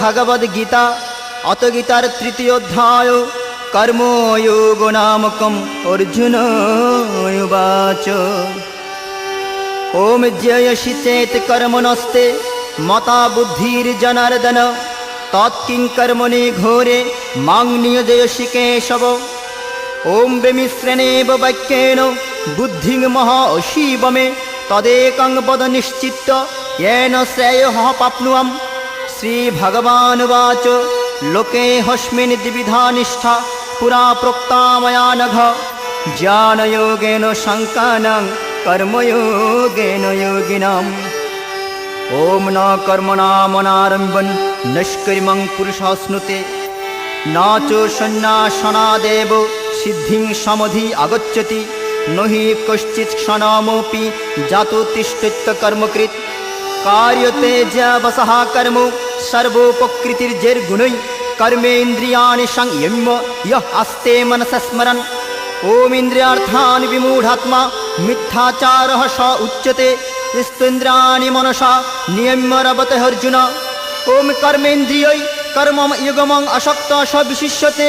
ভগবদ গীতা। অত গীতার তৃতীয় অধ্যায়। কর্ময়োগ নামকম অর্জুন উবাচ ওম জয়সি চেত কর্মণস্তে মতা বুদ্ধির জনার্দন। তৎকিং কর্মণি ঘোরে মাং নিয়োজয়সি কেশব। ওম বিমিশ্রেণেব বাক্যেন বুদ্ধিং মহা অশীব মে তদেকং পদ নিশ্চিত্য येन श्रेयोः प्राप्नुवम् श्रीभगवानुवाच लोके हस्मिन् द्विविधा निष्ठा पुरा प्रोक्ता ज्ञानयोगेन शङ्कानं कर्मयोगेन योगिनम् ॐ न कर्मणामनारम्भन् नष्कर्मं पुरुषाश्नुते न च सन्न्यासनादेव सिद्धिं समधि आगच्छति নহি কশ্চিৎ ক্ষণমপি জাতো তিষ্ঠিত কর্মকৃত কার্যতে যবসহ কর্ম সর্বোপকৃতির্জৈর্গুণৈ কর্মেন্দ্রিয়াণি সংযম্য ইহ আস্তে মনস স্মরণ ওম ইন্দ্রিয়ার্থান বিমূঢ়াত্মা মিথ্যাচারः স উচ্যতে স্থেন্দ্রাণি মনসা নিয়ম্য রবতে অর্জুন ওম কর্মেন্দ্রিয়ৈ কর্ম যুগমং অশক্ত স বিশিষ্যতে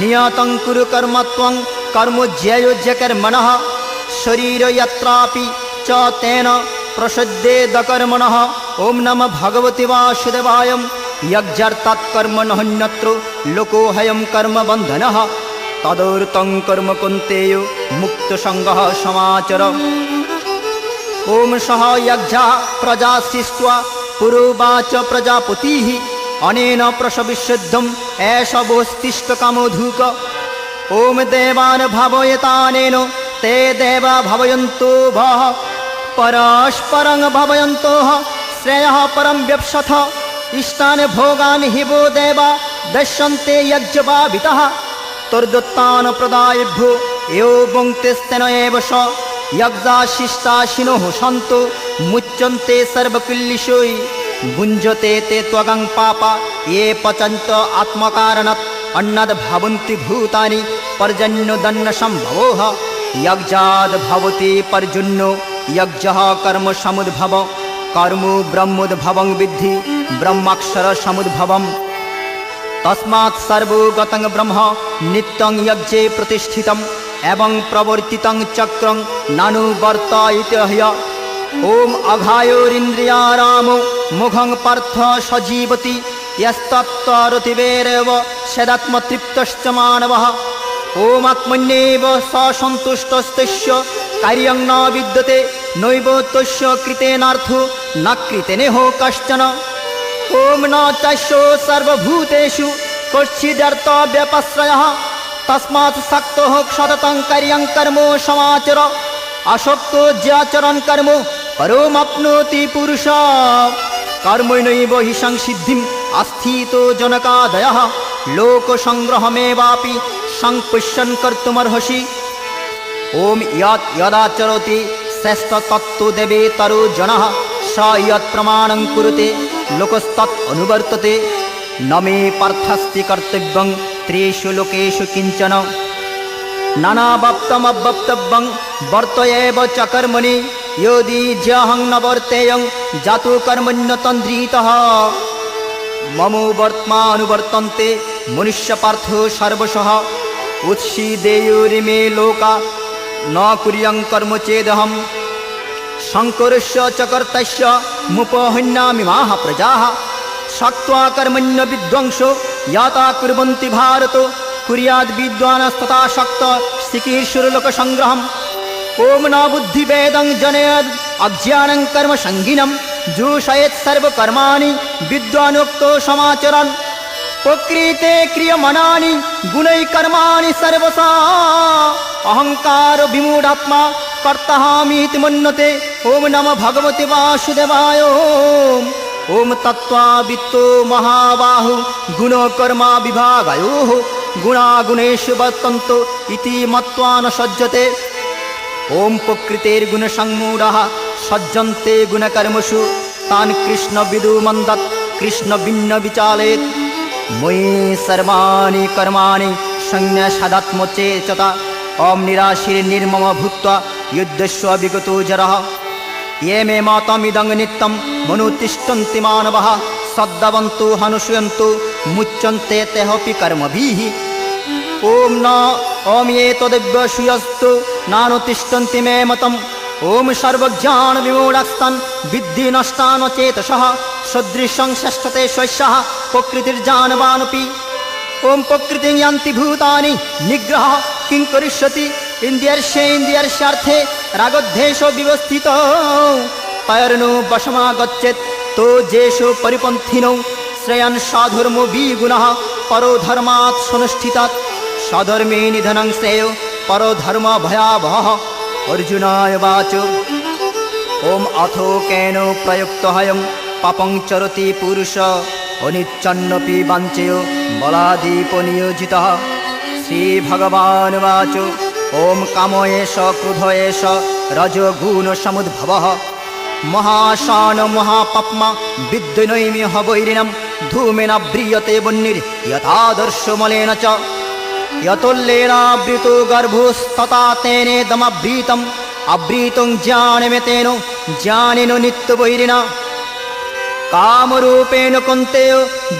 নিয়তং কুরু কর্ম ত্বং কর্ম জ্যায়োজ্য কর্মণঃ শরীর যত্রাপি চ তেন প্রসদ্যেদ কর্মণঃ ওম নম ভগবতি বাসুদেবায় যজ্জার্তাৎ কর্ম নহন্যত্র লোকোহয়ম কর্ম বন্ধনঃ তদোর্তং কর্ম কুন্তেয় মুক্ত সঙ্গ সমাচর ওম ॐ देवान् भवयतानेन ते देवा भवयन्तो भः परस्परं भवयन्तो श्रेयः परं व्यप्सथ इष्टान् भोगान् हि वो देवा दश्यन्ते यज्ञभावितः तुर्दत्तान् प्रदायभ्यो यो वङ्क्तिस्तेन एव स यज्ञाशिष्टाशिनोः सन्तु मुच्यन्ते सर्वकिल्लिशोयि भुञ्जते ते त्वगं पाप ये पचन्त आत्मकारणत् अन्नद् भवन्ति भूतानि पर्जन्यदन्नसम्भवोः यज्ञाद् भवति पर्जुन्यो यज्ञः कर्म समुद्भव कर्म ब्रह्मोद्भवं विद्धि ब्रह्माक्षर समुद्भवम् तस्मात् सर्वगतं ब्रह्म नित्यं यज्ञे प्रतिष्ठितम् एवं प्रवर्तितं चक्रं नानुवर्तयित ह्य ॐ अघायोरिन्द्रियारामो मुखं पार्थ সদাত্মতৃপ্তশ্চ মানব ওমাত্মন্যেব সসন্তুষ্টস্তস্য কার্যং ন বিদ্যতে নৈব তস্য কৃতেনার্থ ন কৃতেনেহ কশ্চন ওম ন চাষ সর্বভূতেষু কশ্চিদর্থ ব্যপশ্রয় তস্মাৎ শক্ত হোক সততং কার্যং কর্ম সমাচর আসক্ত জ্যাচরণ কর্ম পরমাপ্নোতি পুরুষ কর্মণৈব হি সংসিদ্ধিম আস্থিত জনকাদয় लोकसङ्ग्रहमेवापि संपुष्यन् कर्तुमर्हसि ॐ यत् यदाचरति श्रेष्ठतत्त्वदेवेतरो जनः स यत्प्रमाणं कुरुते लोकस्तत् अनुवर्तते न मे पार्थस्ति कर्तव्यं त्रिषु लोकेषु किञ्चन नानावप्तमवक्तव्यं वर्तयेव च कर्मणि यदि ज्यहं न वर्तेयं जातु कर्मण्यतन्द्रीतः ममो वर्त्मानुवर्तन्ते মনুষ্য পার্থ সর্বশঃ। উৎসিদেয়ুরিমে লোকা। ন কুরিয়ং কর্ম চেদহম শঙ্করস্য চকর্তস্য মুপহন্যামিমাহ প্রজা শক্তা কর্মণ্য বিধ্বংসো ইয়াতা কুর্বন্তি ভারত। কুরিয়াদ বিদ্বানস্তথা শক্ত শিকিরসুরলোক সংগ্রহম। ওম ন বুদ্ধিভেদং জনয়দ অজ্ঞানং কর্ম সঙ্গিনম। জুষয়েৎ সর্বকর্মাণি বিদ্বানোক্ত সমাচরণ। প্রকৃতে ক্রিয়মাণানি গুণৈ কর্মাণি সর্বসা অহংকার বিমূঢ়াত্মা কর্তাহামিতি মন্যতে ওম নম ভগবতী বাসুদেবায় ওম তত্ত্বাবিত্তো মহাবাহু গুণ গুণকর্মা বিভাগায়ো গুণাগুণেশু বর্তন্ত ইতি মত্ত্বা ন সজ্জতে ওম প্রকৃতের গুণ সংমূঢ় সজ্জন্তে গুণকর্মসু তান কৃষ্ণ বিদু মন্দৎ কৃষ্ণ কৃষ্ণবিন্ন বিচালেত मयि सर्वाणि कर्माणि संन्यासादात्मचेतता ॐ निराशिर्निर्मम भूत्वा युद्धस्व विगतो जरः ये मे मातमिदं नित्यं मनुतिष्ठन्ति मानवः सद्दवन्तु हनुष्यन्तु मुच्यन्ते तेऽपि कर्मभिः ॐ न ॐ ये तदेव्यसूयस्तु नानुतिष्ठन्ति मे मतम् ॐ सर्वज्ञानविमूढस्तन् विद्धि नष्टान चेतसः सदृशं षष्ठते स्वस्यः प्रकृतिर्जानवानपि ॐ प्रकृतिं यान्ति भूतानि निग्रह किं करिष्यति इन्द्रियर्षे इन्द्रियर्षार्थे रागद्वेषो व्यवस्थितो तैर्नो वशमागच्छेत् तो जेषु परिपन्थिनौ श्रेयन् साधर्मो विगुणः परो धर्मात् सुनुष्ठितात् स्वधर्मे निधनं श्रेयो परो धर्म भयावहः अर्जुनाय वाच ॐ अथो केन प्रयुक्तोऽयं पापं चरति पुरुष अनिच्छन्नपि वाञ्छेयो बलादीपनियोजितः श्रीभगवानुवाच ॐ कामो एष क्रुधो एष रजगुणसमुद्भवः महाशान महापाप्मा विद्युनैमिह वैरिणं धूमेन व्रियते वह्निर्यथादर्शमलेन च यतुल्येनावृतो गर्भोस्तथा तेनेदमभ्रीतम् अभ्रीतं ज्ञानमेतेन ज्ञानेन नित्यवैरिणा कामरूपेण कुन्तेय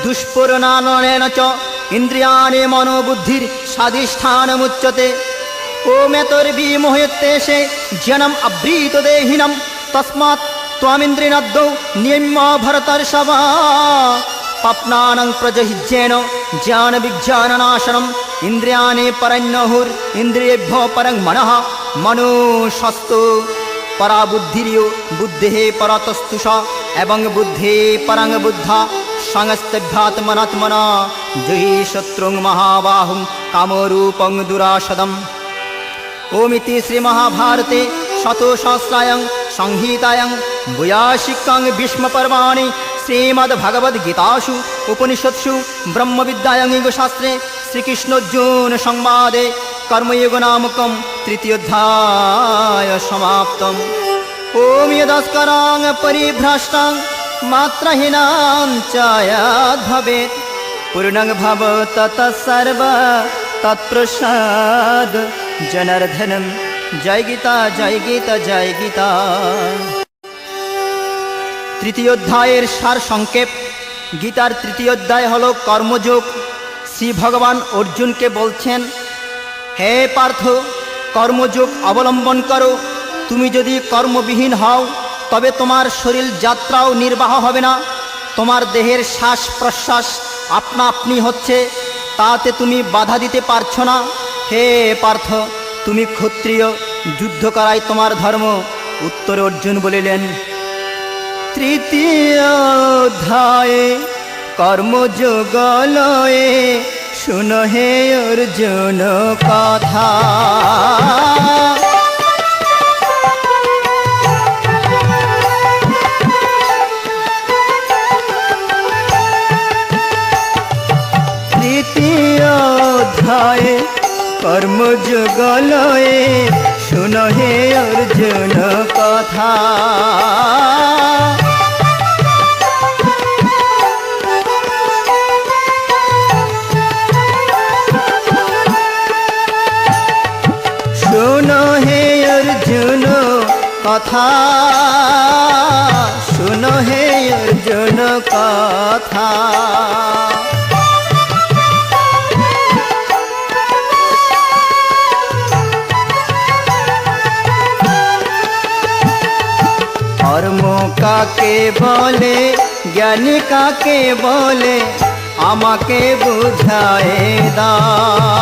दुष्पूरणानेन च इन्द्रियाणि मनोबुद्धिर्साधिष्ठानमुच्यते ओमेतर्विमोहयत्तेषे ज्ञानम् अभ्रीतदेहिनं तस्मात् त्वामिन्द्रिणद्दौ नियम्य भरतर्षभा പപ്നാനം പ്രജഹിജ്യേനോ ജ്ഞാനവിജ്ഞാനനാശനം ഇന്ദ്രിയാണേ പരന്നഹുർ ഇന്ദ്രിയേഭ്യോ പരം മനഃ മനുഷസ്തു പരാബുദ്ധിരിയോ ബുദ്ധേ പരതസ്തുഷ এবং বুদ্ধি পরং বুদ্ধা সংস্তভ্যাত্মনাত্মনা জয়ী শত্রুং মহাবাহুম কামরূপং দুরাসদম ওমিতি শ্রীমহাভারতে শতসহস্রায়ং সংহিতায়ং ভূয়াশিকং ভীষ্মপর্বাণি শাস্ত্রে শ্রীকৃষ্ণোর্জুন সংবাদে কর্ময়োগ নামকম তৃতীয়োধ্যায় সমাপ্তম ওম যদস্করাং পরিভ্রষ্টাং মাত্রহীনাং চ ভবেৎ পূর্ণং ভব তত সর্ব তৎপ্রসাদ জনার্দনম জয় গীতা জয় গীতা জয় গীতা তৃতীয় অধ্যায়ের সার সংক্ষেপ। গীতার তৃতীয় অধ্যায় হল কর্মযোগ। শ্রী ভগবান অর্জুনকে বলছেন, হে পার্থ, কর্মযোগ অবলম্বন করো। তুমি যদি কর্মবিহীন হও, তবে তোমার শরীর যাত্রাও নির্বাহ হবে না। তোমার দেহের শ্বাস প্রশ্বাস আপনা আপনি হচ্ছে, তাতে তুমি বাধা দিতে পারছ না। হে পার্থ, তুমি ক্ষত্রিয়, যুদ্ধ করাই তোমার ধর্ম। উত্তরে অর্জুন বলিলেন তৃতীয় অধ্যায়ে কর্মযোগলয়ে শুনো হে অর্জুন কথা। তৃতীয় অধ্যায়ে কর্মযোগলয়ে শুনো হে অর্জুন কথা। কথা। শুনো হে অর্জুন কথা। কর্ম কাকে বলে জ্ঞানী কাকে বলে আমাকে বুঝায় দাও।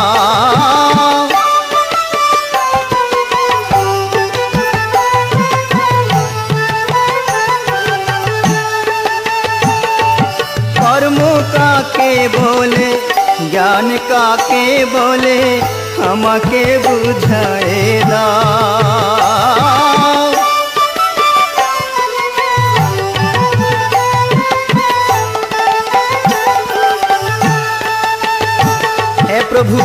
কাকে বলে আমাকে বুঝায় দাও প্রভু,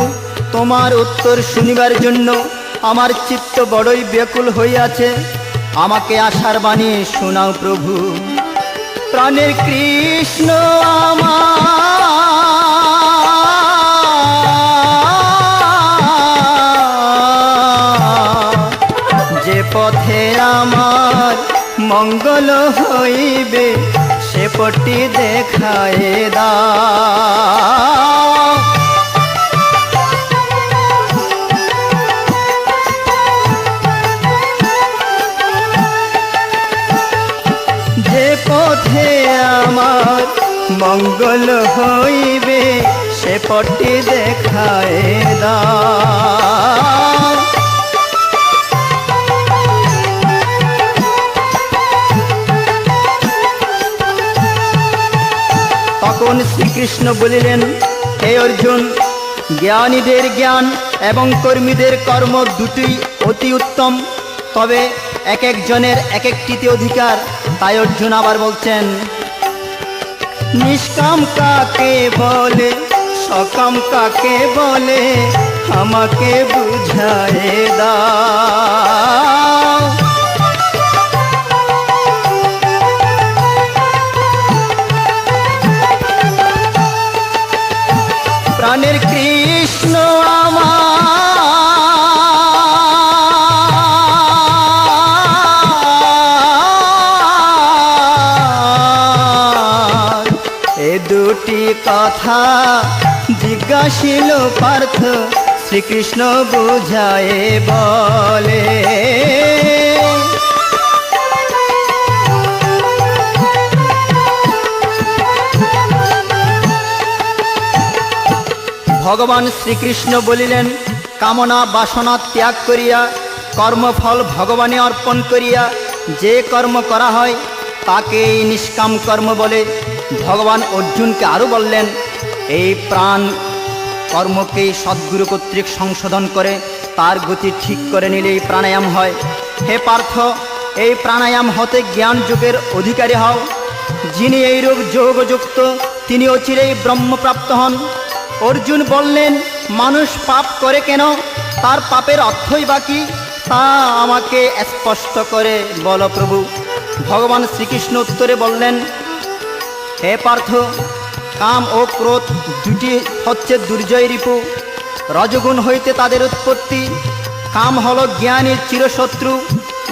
তোমার উত্তর শুনিবার জন্য আমার চিত্ত বড়ই ব্যাকুল হইয়াছে। আমাকে আশার বাণী শোনাও প্রভু। প্রাণের কৃষ্ণ আমার। মঙ্গল হইবে সে পটি দেখায় দাও। যে পথে আমার মঙ্গল হইবে সে পটি দেখায় দাও। তখন শ্রীকৃষ্ণ বলিলেন, হে অর্জুন, জ্ঞানীদের জ্ঞান এবং কর্মীদের কর্ম দুটি অতি উত্তম। তবে এক একজনের এক একটিতে অধিকার তাই অর্জুন আবার বলছেন, নিষ্কাম কাকে বলে, সকাম কাকে বলে, আমাকে বুঝায় দাও। কথা জিজ্ঞাসিল পার্থ, শ্রীকৃষ্ণ বুঝায় বলে। ভগবান শ্রীকৃষ্ণ বলিলেন, কামনা বাসনা ত্যাগ করিয়া, কর্মফল ভগবানে অর্পণ করিয়া, যে কর্ম করা হয়, তাকেই নিষ্কাম কর্ম বলে। ভগবান অর্জুনকে আরও বললেন, এই প্রাণ কর্মকেই সদ্গুরু কর্তৃক সংশোধন করে, তার গতি ঠিক করে নিলেই প্রাণায়াম হয়। হে পার্থ, এই প্রাণায়াম হতে জ্ঞান যুগের অধিকারী হও। যিনি এইরূপ যোগযুক্ত তিনি অচিরেই ব্রহ্মপ্রাপ্ত হন। অর্জুন বললেন, মানুষ পাপ করে কেন? তার পাপের অর্থই বাকি তা আমাকে স্পষ্ট করে বল প্রভু। ভগবান শ্রীকৃষ্ণ উত্তরে বললেন হে পার্থ, কাম ও ক্রোধ দুটি হচ্ছে দুর্জয় রিপু। রজগুণ হইতে তাদের উৎপত্তি। কাম হলো জ্ঞানের চিরশত্রু,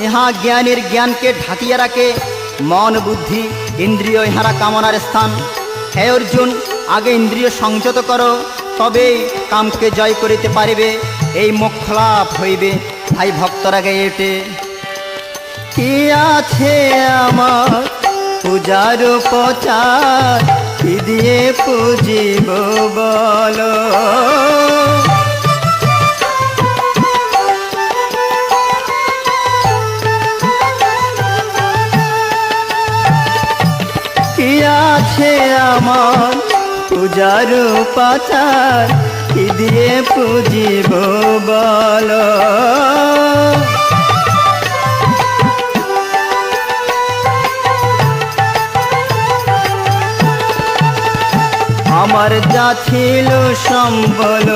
ইহা জ্ঞানের জ্ঞানকে ঢাকিয়ে রাখে। মন, বুদ্ধি, ইন্দ্রিয়, ইহারা কামনার স্থান। হে অর্জুন, আগে ইন্দ্রিয় সংযত করো, তবেই কামকে জয় করিতে পারিবে। এই মোক্ষ লাভ হইবে, ভাই ভক্তরা গায়ে এটে কি আছে আমার পূজার প্রচার, কি দিয়ে পুজিব বলো? কি আছে আমার পূজার পাচার কি দিয়ে পুজিব বলো? আমার যা ছিল সম্বল,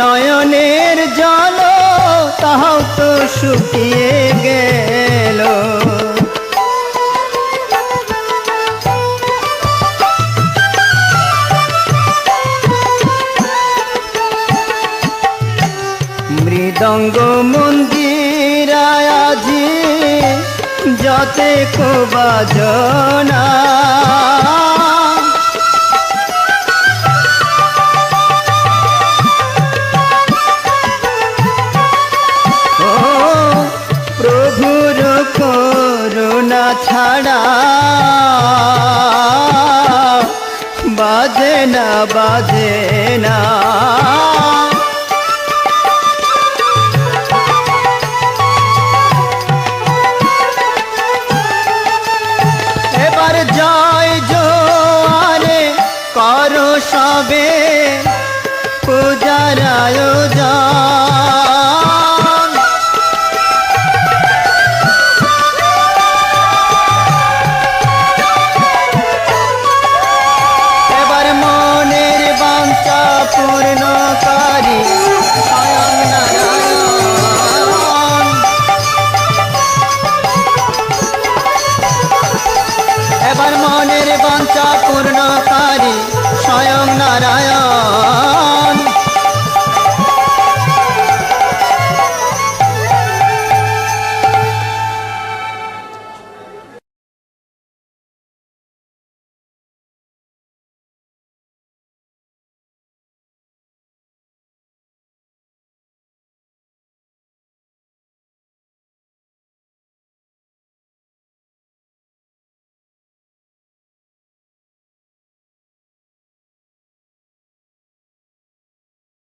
নয়নের জল, তাহাও তো শুকিয়ে গেল। মৃদঙ্গ মন্দিরায় আজি যতে কো বাজনা ছাড়া বাজে না বাজে না।